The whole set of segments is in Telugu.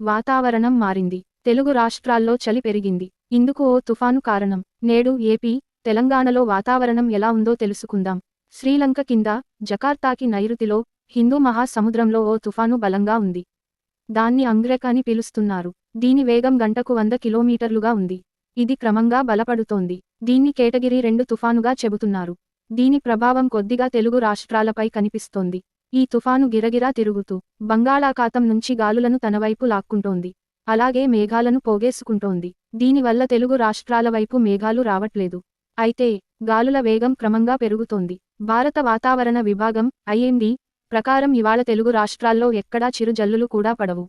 వాతావరణం మారింది. తెలుగు రాష్ట్రాల్లో చలి పెరిగింది. ఇందుకు ఓ తుఫాను కారణం. నేడు ఏపీ తెలంగాణలో వాతావరణం ఎలా ఉందో తెలుసుకుందాం. శ్రీలంక కింద జకార్తాకి నైరుతిలో హిందూ మహాసముద్రంలో ఓ తుఫాను బలంగా ఉంది. దాన్ని అంగ్రెక్ అని పిలుస్తున్నారు. దీని వేగం గంటకు వంద కిలోమీటర్లుగా ఉంది. ఇది క్రమంగా బలపడుతోంది. దీన్ని కేటగిరీ రెండు తుఫానుగా చెబుతున్నారు. దీని ప్రభావం కొద్దిగా తెలుగు రాష్ట్రాలపై కనిపిస్తోంది. ఈ తుఫాను గిరగిరా తిరుగుతూ బంగాళాఖాతం నుంచి గాలులను తనవైపు లాక్కుంటోంది. అలాగే మేఘాలను పోగేసుకుంటోంది. దీనివల్ల తెలుగు రాష్ట్రాల వైపు మేఘాలు రావట్లేదు. అయితే గాలుల వేగం క్రమంగా పెరుగుతోంది. భారత వాతావరణ విభాగం ఐఎండి ప్రకారం ఇవాళ తెలుగు రాష్ట్రాల్లో ఎక్కడా చిరుజల్లులు కూడా పడవు.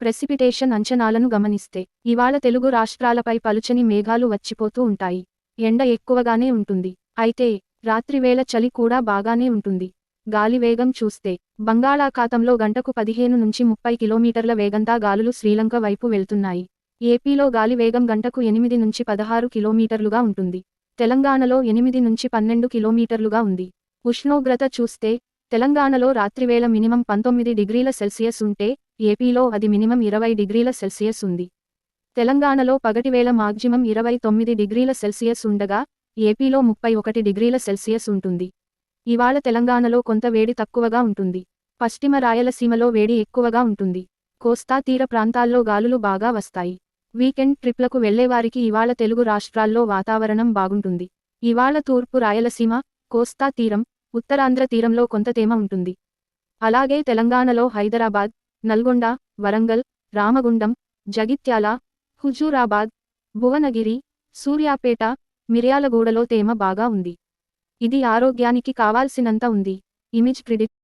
ప్రెసిపిటేషన్ అంచనాలను గమనిస్తే ఇవాళ తెలుగు రాష్ట్రాలపై పలుచని మేఘాలు వచ్చిపోతూ ఉంటాయి. ఎండ ఎక్కువగానే ఉంటుంది. అయితే రాత్రివేళ చలి కూడా బాగానే ఉంటుంది. గాలివేగం చూస్తే బంగాళాఖాతంలో గంటకు పదిహేను నుంచి ముప్పై కిలోమీటర్ల వేగంతా గాలులు శ్రీలంక వైపు వెళ్తున్నాయి. ఏపీలో గాలి వేగం గంటకు ఎనిమిది నుంచి పదహారు కిలోమీటర్లుగా ఉంటుంది. తెలంగాణలో ఎనిమిది నుంచి పన్నెండు కిలోమీటర్లుగా ఉంది. ఉష్ణోగ్రత చూస్తే తెలంగాణలో రాత్రివేళ మినిమం పంతొమ్మిది డిగ్రీల సెల్సియస్ ఉంటే ఏపీలో అది మినిమం ఇరవై డిగ్రీల సెల్సియస్ ఉంది. తెలంగాణలో పగటివేళ మాగ్జిమం ఇరవై తొమ్మిది డిగ్రీల సెల్సియస్ ఉండగా ఏపీలో ముప్పై ఒకటి డిగ్రీల సెల్సియస్ ఉంటుంది. ఇవాళ తెలంగాణలో కొంత వేడి తక్కువగా ఉంటుంది. పశ్చిమ రాయలసీమలో వేడి ఎక్కువగా ఉంటుంది. కోస్తా తీర ప్రాంతాల్లో గాలులు బాగా వస్తాయి. వీకెండ్ ట్రిప్లకు వెళ్ళేవారికి ఇవాళ తెలుగు రాష్ట్రాల్లో వాతావరణం బాగుంటుంది. ఇవాళ తూర్పు రాయలసీమ కోస్తా తీరం ఉత్తరాంధ్ర తీరంలో కొంత తేమ ఉంటుంది. అలాగే తెలంగాణలో హైదరాబాద్ నల్గొండ వరంగల్ రామగుండం జగిత్యాల హుజూరాబాద్ భువనగిరి సూర్యాపేట మిర్యాలగూడలో తేమ బాగా ఉంది. ఇది ఆరోగ్యానికి కావాల్సినంత ఉంది. Image predict